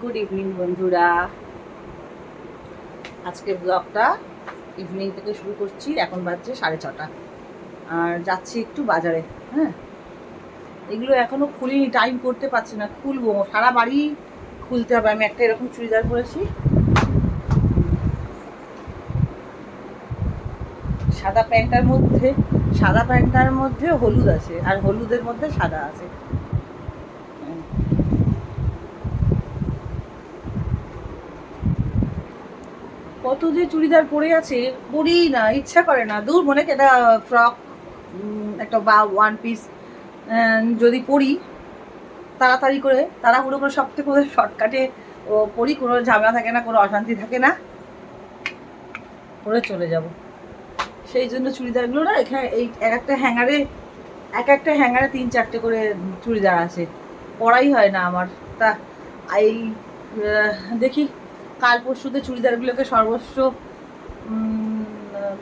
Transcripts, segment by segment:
Good evening বন্ধুরা। আজকের ব্লগটা ইভিনিং থেকে শুরু করছি, এখন বাজছে সাড়ে ছটা। আর যাচ্ছি একটু বাজারে হ্যাঁ? এগুলো এখনও খুলিনি টাইম করতে পারছি না, খুলবো। সারা বাড়ি খুলতে হবে, আমি একটা এরকম চুড়িদার পরেছি। সাদা প্যান্টার মধ্যে, সাদা প্যান্টার মধ্যে হলুদ আছে, আর হলুদের মধ্যে সাদা আছে। কত যে চুড়িদার পরে আছে, পরেই না, ইচ্ছা করে না। দূর মনে একটা ফ্রক একটা বা ওয়ান পিস যদি পরি, তাড়াতাড়ি করে, তাড়াহুড়ো করে সব থেকে শর্টকাটে পরি, কোনো ঝামেলা থাকে না, কোনো অশান্তি থাকে না, পরে চলে যাব। সেই জন্য চুড়িদারগুলো না, এখানে এই এক একটা হ্যাঙ্গারে, এক একটা হ্যাঙ্গারে তিন চারটে করে চুড়িদার আছে। পরাই হয় না আমার। তা, এই দেখি। কাল পরশুতে চুড়িদারগুলোকে সর্বস্ব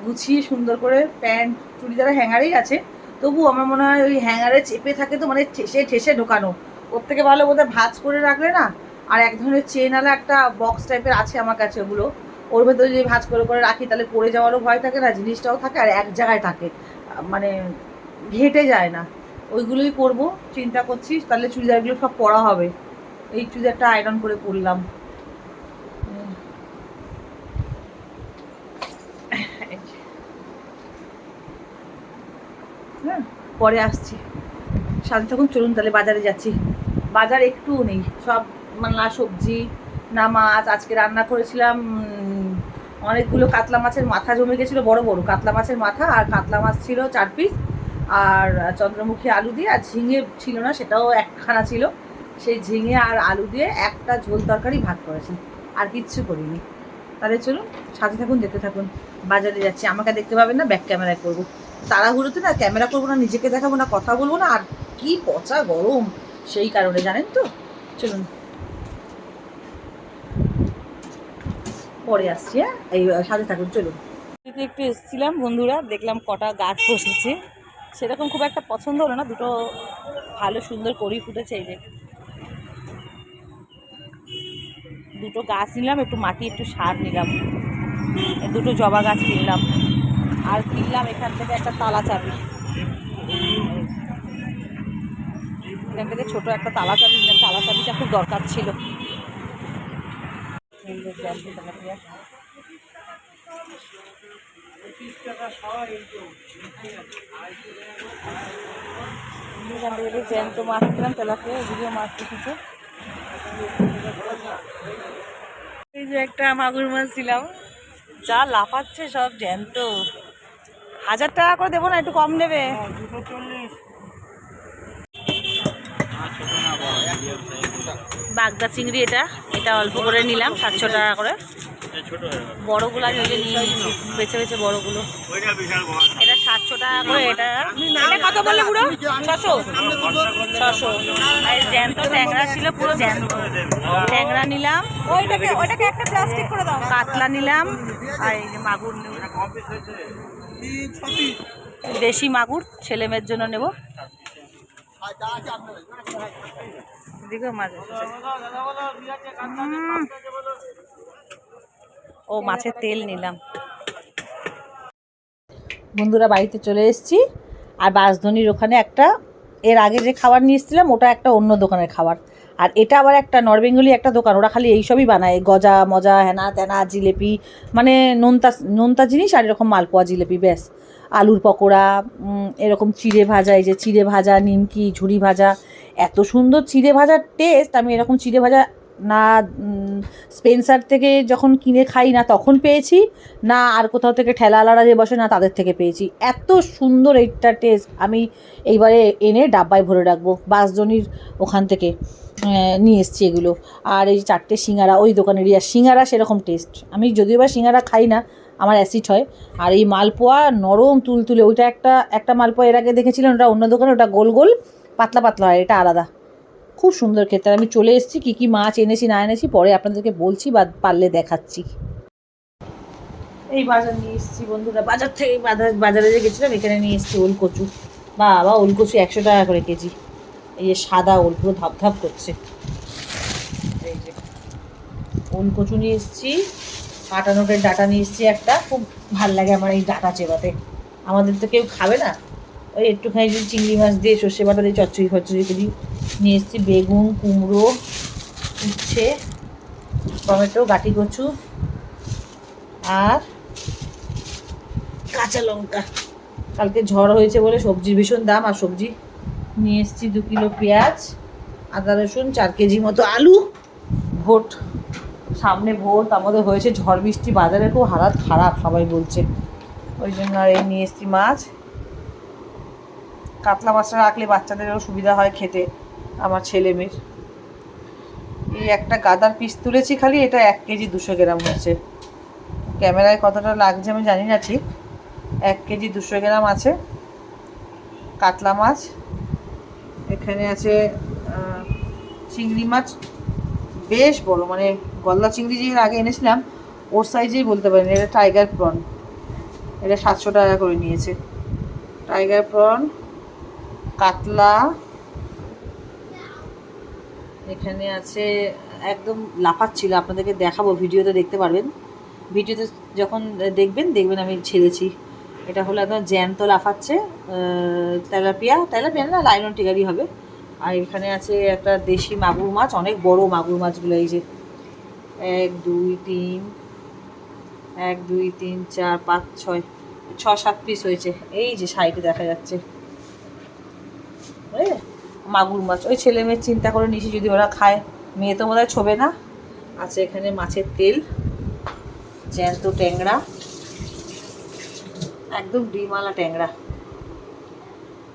গুছিয়ে সুন্দর করে প্যান্ট চুড়িদার হ্যাঙ্গারেই আছে। তবু আমার মনে হয় ওই হ্যাঙ্গারে চেপে থাকে তো মানে ঠেসে ঠেসে ঢোকানো। ওর থেকে ভালো বোধহয় ভাঁজ করে রাখলে না, আর এক ধরনের চেন চেনালা একটা বক্স টাইপের আছে আমার কাছে ওগুলো। ওর ভেতরে যদি ভাঁজ করে করে রাখি, তাহলে পড়ে যাওয়ারও ভয় থাকে না, জিনিসটাও থাকে, আর এক জায়গায় থাকে। মানে ঘেটে যায় না। ওইগুলোই করব, চিন্তা করছি তাহলে চুড়িদারগুলো সব পরা হবে। এই চুড়িদারটা আয়রন করে পরলাম উম। হ্যাঁ পরে আসছি। সাথে তখন চলুন তাহলে বাজারে যাচ্ছি। বাজার একটুও নেই, সব না সবজি, না মাছ, আজকে রান্না করেছিলাম অনেকগুলো কাতলা মাছের মাথা জমে গেছিল, বড় বড়, কাতলা মাছের মাথা আর কাতলা মাছ ছিল চার পিস আর চন্দ্রমুখী আলু দিয়ে, আর ঝিঙে ছিল না, সেটাও একখানা ছিল। সেই ঝিঙে আর আলু দিয়ে একটা ঝোল তরকারি ভাত করেছি, আর কিচ্ছু করিনি। তাহলে চলুন, সাথে থাকুন, দেখতে থাকুন, বাজারে যাচ্ছি। আমাকে দেখতে পাবেন না ব্যাক ক্যামেরায় করব। তাড়াহুড়োতে না ক্যামেরা করব না, নিজেকে দেখাবো না, কথা বলব না, আর কি পচা গরম। সেই কারণে, জানেন তো? চলুন। পরে আসছি হ্যাঁ? এই সাথে থাকুন, চলুন। একটু এসেছিলাম বন্ধুরা, দেখলাম কটা গাছ বসেছে। সেরকম খুব একটা পছন্দ হলো না, দুটো ভালো সুন্দর করি ফুটেছে, এই যে। দুটো গাছ নিলাম, একটু মাটি, একটু সার নিলাম। দুটো জবা গাছ কিনলাম। আর কিনলাম এখান থেকে একটা তালা চাবি। এখান থেকে ছোট একটা তালা চাবি নিলাম তালা চাবিটা খুব দরকার ছিল। জ্যান্ত মাছ নিলাম তেলাপিয়া এদিকেও মাছ রেখেছে। এই যে একটা মাগুর মাছ দিলাম। যা লাফাচ্ছে সব জ্যান্ত। হাজার টাকা করে দেবো না একটু কম নেবে বাগদা চিংড়ি এটা এটা অল্প করে নিলাম সাতশো টাকা করে। বড়গুলো আমি ওই যে নিয়ে বেছে বেছে বড়গুলো। এটা সাতশো টাকা করে এটা এটা কত বললে পুরো ছশো? ছশো। আর জ্যান্ত ট্যাংরা ছিল পুরো জ্যান্ত। ট্যাংরা নিলাম। ওইটাকে ওইটাকে একটা প্লাস্টিক করে দাও। কাতলা নিলাম আর এই যে মাগুর নিলাম। দেশি মাগুর, ছেলে মেয়ের জন্য নেব। ও, মাছের তেল নিলাম। বন্ধুরা, বাড়িতে চলে এসেছি। আর বাসধনির ওখানে একটা, এর আগে যে খাবার নিয়ে এসেছিলাম, ওটা একটা অন্য দোকানের খাবার। আর এটা আবার একটা নরবেঙ্গলি একটা দোকান, ওরা খালি এইসবই বানায়, গজা, মজা, হেনা তেনা, জিলেপি মানে নোনতা নোনতা জিনিস আর এরকম মালপোয়া, জিলেপি, ব্যাস। আলুর পকোড়া এরকম চিড়ে ভাজা, এই যে চিড়ে ভাজা, নিমকি ঝুড়ি ভাজা, এত সুন্দর চিড়ে ভাজার টেস্ট আমি এরকম চিড়ে ভাজা না স্পেন্সার থেকে যখন কিনে খাই না তখন পেয়েছি, না আর কোথাও থেকে ঠেলাওয়ালারা যে বসে না তাদের থেকে পেয়েছি। এত সুন্দর এইটার টেস্ট আমি এইবারে এনে ডাব্বায় ভরে রাখব, বাসজনির ওখান থেকে নিয়ে এসছি এগুলো। আর এই চারটে সিঙ্গারা, ওই দোকানেরই, আর সিঙ্গারা সেরকম টেস্ট আমি যদিও বা সিঙ্গারা খাই না, আমার অ্যাসিড হয়। আর এই মালপোয়া নরম তুলতুলে, ওইটা একটা একটা মালপোয়া এর আগে দেখেছিলাম ওটা অন্য দোকানে, ওটা গোল গোল, পাতলা পাতলা হয়, এটা আলাদা। খুব সুন্দর খেতে আমি চলে এসেছি, কী কী মাছ এনেছি, না এনেছি, পরে আপনাদেরকে বলছি বা পারলে দেখাচ্ছি। এই বাজার নিয়ে এসেছি বন্ধুরা। বাজার থেকে বাজার যে গেছিলাম, এখানে নিয়ে এসেছি ওল কচু বাবা ওল কচু একশো টাকা করে কেজি। এই যে সাদা ওল, পুরো ধাপ ধাপ করছে। এই যে ওল কচু নিয়ে এসেছি কাটা নোটের ডাটা নিয়ে এসেছি একটা। খুব ভালো লাগে আমার এই ডাটা চেবাতে। আমাদের তো কেউ খাবে না। ওই একটুখানি যদি চিংড়ি মাছ দিয়ে সর্ষে বাটা দিয়ে চচ্চড়ি ফচ্চড়ি করি, নিয়ে এসেছি বেগুন, কুমড়ো, উচ্ছে, টমেটো, গাটি কচু আর কাঁচা লঙ্কা। কালকে ঝড় হয়েছে বলে সবজির ভীষণ দাম, আর সবজি নিয়ে এসেছি দু কিলো পেঁয়াজ, আদা রসুন, চার কেজি মতো আলু, ভোট। সামনে ভোট, আমাদের হয়েছে ঝড় বৃষ্টি, বাজারে খুব হালাত খারাপ, সবাই বলছে। ওই জন্য আর এই নিয়ে এসেছি মাছ। কাতলা মাছটা রাখলে বাচ্চাদেরও সুবিধা হয় খেতে, আমার ছেলে মেয়ের। এই একটা গাদার পিস তুলেছি খালি, এটা এক কেজি দুশো গ্রাম হচ্ছে। ক্যামেরায় কতটা লাগছে আমি জানি না ঠিক। এক কেজি দুশো গ্রাম আছে। কাতলা মাছ, এখানে আছে চিংড়ি মাছ। বেশ বড় মানে গলদা চিংড়ি যে আগে এনেছিলাম, ওর সাইজেই বলতে পারেন, এটা টাইগার প্রন এটা সাতশো টাকা করে নিয়েছে। টাইগার প্রন কাতলা। এখানে আছে, একদম লাফাচ্ছিল, আপনাদেরকে দেখাবো, ভিডিওতে দেখতে পারবেন। ভিডিওতে যখন দেখবেন দেখবেন আমি ছেড়েছি। এটা হলো একদম জ্যান্ত লাফাচ্ছে তেলাপিয়া। তেলাপিয়া না লাইনন টিগারি হবে। আর এখানে আছে একটা দেশি মাগুর মাছ, অনেক বড় মাগুর মাছগুলো, এই যে এক, দুই, তিন, এক, দুই, তিন, চার, পাঁচ, ছয় ছ সাত পিস হয়েছে। এই যে সাইডে দেখা যাচ্ছে? মাগুর মাছ। ওই ছেলে মেয়ের চিন্তা করে নিছি যদি ওরা খায়। মেয়ে তো বোধহয় ছোবে না। আছে এখানে মাছের তেল, জ্যান্ত ট্যাংরা, একদম ডিমালা ট্যাংরা।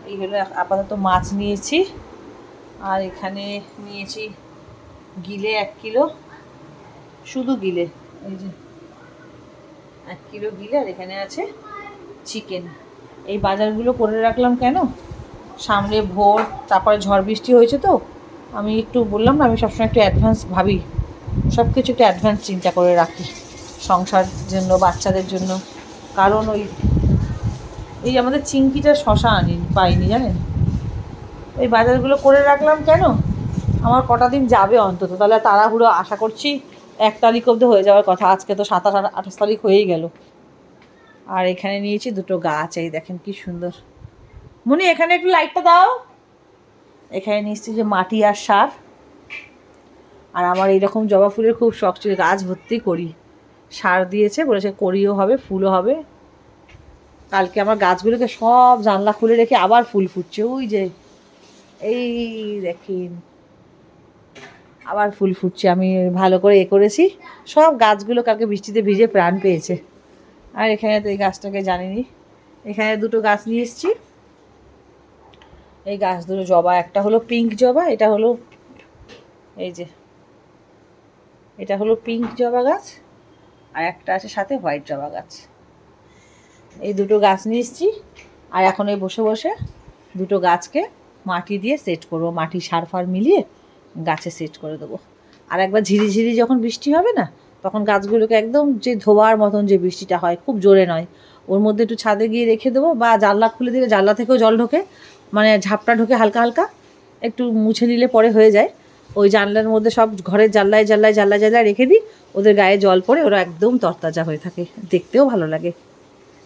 এই হলো আপাতত মাছ নিয়েছি। আর এখানে নিয়েছি গিলে এক কিলো, শুধু গিলে। এই যে এক কিলো গিলে আর এখানে আছে চিকেন এই বাজারগুলো করে রাখলাম কেন? সামনে ভোর, তারপরে ঝড় বৃষ্টি হয়েছে তো, আমি একটু বললাম না, আমি সবসময় একটু অ্যাডভান্স ভাবি। সব কিছু একটু অ্যাডভান্স চিন্তা করে রাখি, সংসার জন্য, বাচ্চাদের জন্য। কারণ ওই, এই আমাদের চিংকিটা শশা আনি, পাইনি জানেন? এই বাজারগুলো করে রাখলাম কেন? আমার কটা দিন যাবে অন্তত, তাহলে তাড়াহুড়ো আশা করছি এক তারিখ অবধি হয়ে যাওয়ার কথা, আজকে তো সাতাশ আঠা- আঠাশ তারিখ হয়েই গেল। আর এখানে নিয়েছি দুটো গাছ, এই দেখেন কি সুন্দর। মনি, এখানে একটু লাইটটা দাও। এখানে নিয়েছি যে মাটি আর সার। আর আমার এইরকম জবা ফুলের খুব শখ ছিল, গাছ ভর্তি করি। সার দিয়েছে, বলেছে করিও হবে, ফুলও হবে। কালকে আমার গাছগুলোকে সব জানলা খুলে রেখে আবার ফুল ফুটছে। ওই যে, এই দেখেন। আবার ফুল ফুটছে, আমি ভালো করে এ করেছি। সব গাছগুলো কালকে বৃষ্টিতে ভিজে প্রাণ পেয়েছে। আর এখানে তো এই গাছটাকে জানিনি। এখানে দুটো গাছ নিয়ে এসেছি। এই গাছ দুটো জবা, একটা হলো পিঙ্ক জবা, এটা হলো এই যে, এটা হলো পিঙ্ক জবা গাছ, আর একটা আছে সাথে হোয়াইট জবা গাছ। এই দুটো গাছ নিয়ে এসেছি, আর এখন এই বসে বসে দুটো গাছকে মাটি দিয়ে সেট করব, মাটি সার ফার মিলিয়ে গাছে সেট করে দেবো। আর একবার ঝিরিঝিরি যখন বৃষ্টি হবে না, তখন গাছগুলোকে একদম যে ধোবার মতন যে বৃষ্টিটা হয়, খুব জোরে নয়। ওর মধ্যে একটু ছাদে গিয়ে রেখে দেবো বা জানলা খুলে দিলে জানলা থেকেও জল ঢোকে মানে ঝাপটা ঢোকে হালকা হালকা একটু মুছে নিলে পরে হয়ে যায়। ওই জানলার মধ্যে সব ঘরের জানলায় জানলায় জানলায় জানলায় রেখে দিই। ওদের গায়ে জল পড়ে, ওরা একদম তরতাজা হয়ে থাকে। দেখতেও ভালো লাগে।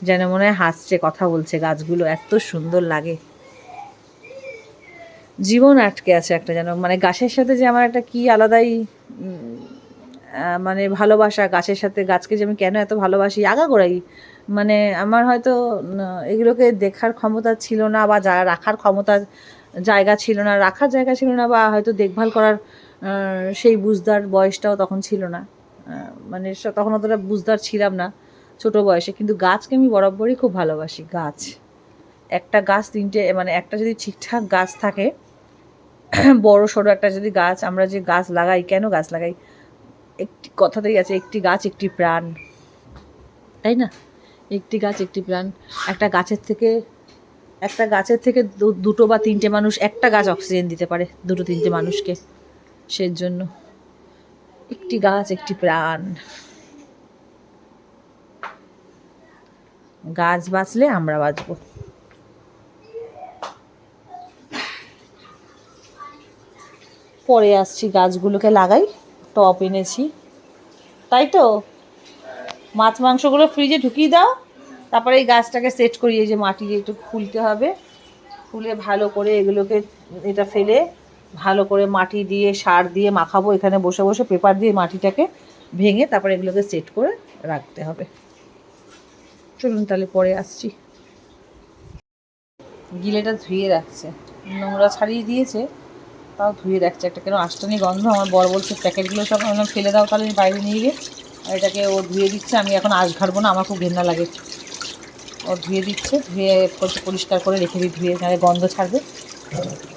যেন মনে হয় হাসছে, কথা বলছে, গাছগুলো এত সুন্দর লাগে। জীবন আটকে আছে একটা যেন মানে গাছের সাথে যে আমার একটা কি আলাদাই মানে ভালোবাসা, গাছের সাথে গাছকে যে আমি কেন এত ভালোবাসি, আগাগোড়াই মানে আমার হয়তো এগুলোকে দেখার ক্ষমতা ছিল না বা যা রাখার ক্ষমতা, জায়গা ছিল না, রাখার জায়গা ছিল না বা হয়তো দেখভাল করার সেই বুঝদার বয়সটাও তখন ছিল না। মানে তখন অতটা বুঝদার ছিলাম না ছোট বয়সে। কিন্তু গাছকে আমি বরাবরই খুব ভালোবাসি, গাছ। একটা গাছ তিনটে মানে একটা যদি ঠিকঠাক গাছ থাকে, বড় সড়ো একটা যদি গাছ, আমরা যে গাছ লাগাই, কেন গাছ লাগাই? একটি কথাতেই আছে, একটি গাছ, একটি প্রাণ। তাই না? একটি গাছ, একটি প্রাণ। একটা গাছের থেকে, একটা গাছের থেকে দুটো বা তিনটে মানুষ, একটা গাছ অক্সিজেন দিতে পারে দুটো, তিনটে মানুষকে সেই জন্য একটি গাছ, একটি প্রাণ। গাছ বাঁচলে আমরা বাঁচবো। পরে আসছি গাছগুলোকে লাগাই, টপ এনেছি। তাই তো? মাছ মাংসগুলো ফ্রিজে ঢুকিয়ে দাও। তারপরে এই গাছটাকে সেট করি এই যে মাটি একটু খুলতে হবে। খুলে ভালো করে এগুলোকে এটা ফেলে ভালো করে মাটি দিয়ে, সার দিয়ে মাখাবো। এখানে বসে বসে পেপার দিয়ে মাটিটাকে ভেঙে তারপরে এগুলোকে সেট করে রাখতে হবে। চলুন তাহলে পরে আসছি। গিলেটা ধুয়ে রাখছে। নোংরা ছাড়িয়ে দিয়েছে, তাও ধুয়ে রাখছে। একটা কেন আষ্টানি গন্ধ, আমার বর বলছে, প্যাকেটগুলো সব ফেলে দাও, তাহলে বাইরে নিয়ে গিয়ে এটাকে ও ধুয়ে দিচ্ছে, আমি এখন আঁশ ঘাড়বো না, আমার খুব ঘেন্না লাগে। ও ধুয়ে দিচ্ছে, ধুয়ে পরি- পরিষ্কার করে রেখে দিই, ধুয়ে নাহলে গন্ধ ছাড়বে।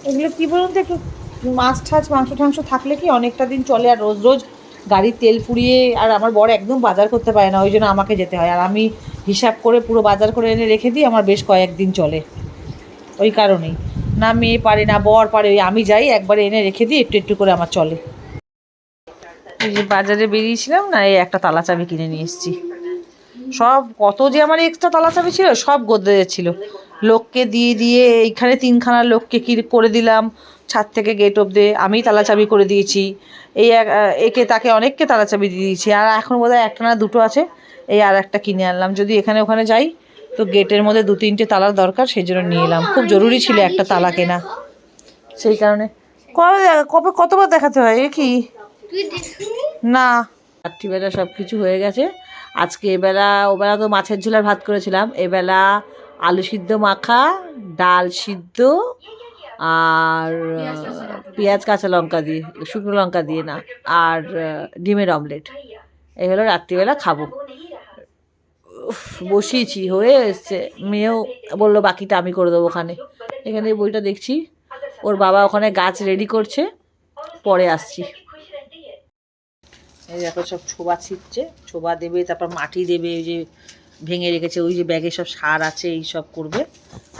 এগুলো কী বলুন তো একটু, মাছ ঠাছ, মাংস টাংস থাকলে কি অনেকটা দিন চলে, আর রোজ রোজ গাড়ির তেল পুড়িয়ে, আর আমার বর একদম বাজার করতে পারে না, ওই জন্য আমাকে যেতে হয়। আর আমি হিসাব করে পুরো বাজার করে এনে রেখে দিই, আমার বেশ কয়েকদিন চলে। ওই কারণেই। না মেয়ে পারে, না বর পারে, ওই আমি যাই, একবারে এনে রেখে দিই, একটু একটু করে আমার চলে। যে বাজারে বেরিয়েছিলাম না, এই একটা তালা চাবি কিনে নিয়ে এসেছি। সব কত যে আমার এক্সট্রা তালা চাবি ছিল, সব গোদরেজের ছিল লোককে দিয়ে দিয়ে এইখানে তিনখানা লোককে কি করে দিলাম, ছাদ থেকে গেট অব্দে আমি তালা চাবি করে দিয়েছি। এই একে তাকে অনেককে তালা চাবি দিয়ে দিয়েছি। আর এখন বোধহয় একটা না দুটো আছে, এই আর একটা কিনে আনলাম। যদি এখানে ওখানে যাই, তো গেটের মধ্যে দু তিনটে তালার দরকার, সেই জন্য নিয়ে এলাম। খুব জরুরি ছিল একটা তালা কেনা। সেই কারণে। কবে কবে, কতবার দেখাতে হয়? এ কি? না। রাত্রিবেলা সব কিছু হয়ে গেছে। আজকে এবেলা ওবেলা তো মাছের ঝোলার ভাত করেছিলাম। এবেলা আলু সিদ্ধ মাখা ডাল সিদ্ধ আর পেঁয়াজ কাঁচা লঙ্কা দিয়ে। শুকনো লঙ্কা দিয়ে না আর ডিমের অমলেট। এই হলো রাত্রিবেলা খাব। উফ, বসিয়েছি হয়ে এসছে। মেয়েও বলল বাকিটা আমি করে দেবো ওখানে। এখানে বইটা দেখছি। ওর বাবা ওখানে গাছ রেডি করছে। পরে আসছি। এই দেখো সব ছোবা ছিটছে, ছোবা দেবে, তারপর মাটি দেবে ওই যে ভেঙে রেখেছে, ওই যে ব্যাগে সব সার আছে, এই সব করবে,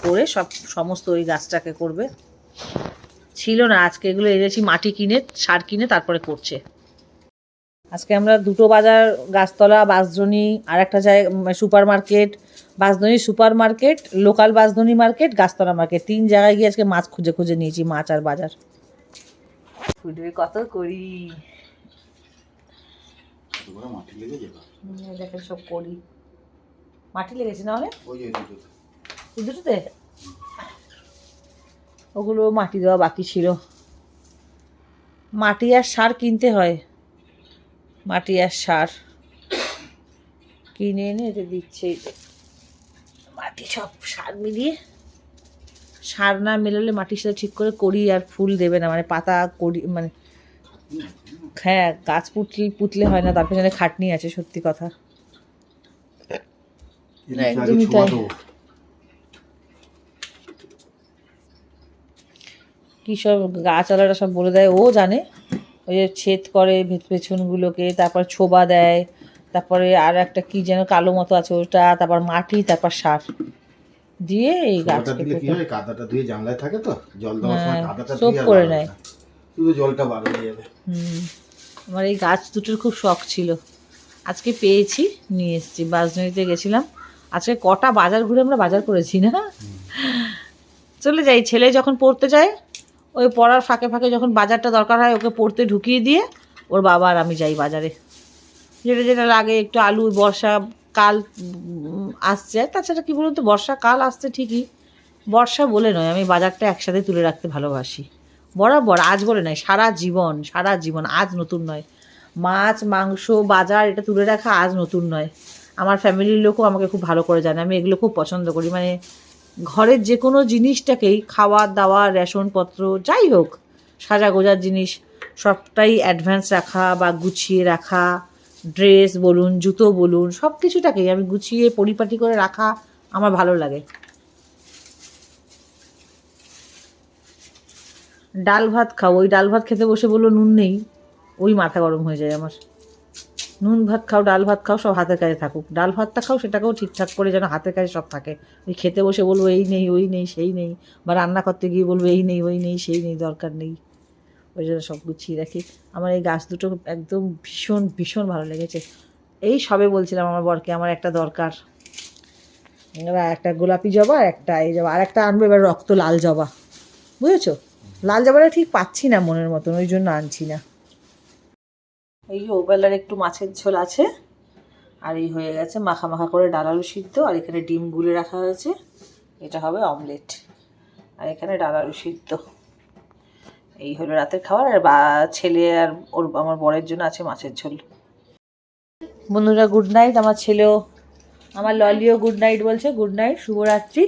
করে সব সমস্ত ওই গাছটাকে করবে। ছিল না, আজকে এগুলো এনেছি, মাটি কিনে, সার কিনে, তারপরে করছে। আজকে আমরা দুটো বাজার, গাছতলা, বাসধনী আর একটা জায়গা super market Basdhoni super market local Basdhoni market, Gachhtala market. তিন জায়গায় গিয়ে আজকে মাছ খুঁজে খুঁজে নিয়েছি, মাছ আর বাজার। ফুটবে কত করি? করে মাটি লেগে যাবে। হুম, এই দেখে সব করি। মাটি লেগেছে না অনেক? ওই দুটোতে। ওগুলো মাটি দেওয়া বাকি ছিল। মাটি আর সার কিনতে হয়। মাটি আর সার। কিনে এনে এটা দিচ্ছে মাটি সব সার মিলিয়ে। সার না মেলালে মাটির সাথে ঠিক করে করি আর ফুল দেবে না। মানে পাতা করি মানে হ্যাঁ গাছ পুতলে পুতলে হয় না তার পেছনে খাটনি আছে সত্যি কথা। একদমই তাই। কী সব গাছওয়ালারা সব বলে দেয় ও জানে। ওই যে ছেদ করে ভেত পেছনগুলোকে তারপর ছোবা দেয় তারপরে আর একটা কি যেন কালো মতো আছে ওটা তারপর মাটি তারপর সার। দিয়ে এই দিলে কি হয়? কাদাটা ধুয়ে জানলায় থাকে তো জল দেওয়ার সময় হ্যাঁ, কাদাটা সোপ করে নেয়। শুধু জলটা বার যাবে। আমার এই গাছ দুটোর খুব শখ ছিল। আজকে পেয়েছি, নিয়ে এসেছি বাসনদীতে গেছিলাম। আজকে কটা বাজার ঘুরে আমরা বাজার করেছি না? চলে যাই, ছেলে যখন পড়তে যায়, ওই পড়ার ফাঁকে ফাঁকে যখন বাজারটা দরকার হয়, ওকে পড়তে ঢুকিয়ে দিয়ে ওর বাবা আর আমি যাই বাজারে। যেটা যেটা লাগে, একটু আলু, বর্ষা কাল আসছে। তাছাড়া কী বলুন তো বর্ষাকাল আসছে ঠিকই। বর্ষা বলে নয়, আমি বাজারটা একসাথে তুলে রাখতে ভালোবাসি। বরাবর, আজ বলে নয় সারা জীবন সারা জীবন, আজ নতুন নয়। মাছ, মাংস, বাজার, এটা তুলে রাখা আজ নতুন নয়। আমার ফ্যামিলির লোকও আমাকে খুব ভালো করে জানে, আমি এগুলো খুব পছন্দ করি। মানে ঘরের যে কোনো জিনিসটাকেই খাওয়া, দাওয়া রেশনপত্র যাই হোক সাজা গোজার জিনিস, সবটাই অ্যাডভান্স রাখা বা গুছিয়ে রাখা। ড্রেস বলুন, জুতো বলুন সব কিছুটাকেই আমি গুছিয়ে, পরিপাটি করে রাখা আমার ভালো লাগে। ডাল ভাত খাও। ওই ডাল ভাত খেতে বসে বলল, নুন নেই। ওই মাথা গরম হয়ে যায় আমার। নুন ভাত খাও, ডাল ভাত খাও, সব হাতের কাছে থাকুক। ডাল ভাতটা খাও, সেটাকেও ঠিকঠাক করে যেন হাতের কাছে সব থাকে। ওই খেতে বসে বলব এই নেই, ওই নেই, সেই নেই। বা রান্না করতে গিয়ে বলব এই নেই, ওই নেই, সেই নেই, দরকার নেই। ওই জন্য সব গুছিয়ে রাখি। আমার এই গাছ দুটো একদম ভীষণ ভীষণ ভালো লেগেছে। এই সবে বলছিলাম আমার বরকে, আমার একটা দরকার। একটা গোলাপি জবা, একটা এই জবা, আর একটা আনব, এবার রক্ত লাল জবা। বুঝেছ? লাল জবাটা ঠিক পাচ্ছি না মনের মতন, ওই জন্য আনছি না। এই যে ওবেলার একটু মাছের ঝোল আছে, আর এই হয়ে গেছে মাখা মাখা করে ডাল আলু সিদ্ধ, আর এখানে ডিম গুলে রাখা হয়েছে। এটা হবে অমলেট, আর এখানে ডাল আলু সিদ্ধ। এই হলো রাতের খাবার, আর বা, ছেলে আর ওর আমার বরের জন্য আছে মাছের ঝোল। বন্ধুরা গুড নাইট আমার ছেলেও, আমার ললিও গুড নাইট বলছে গুড নাইট শুভরাত্রি।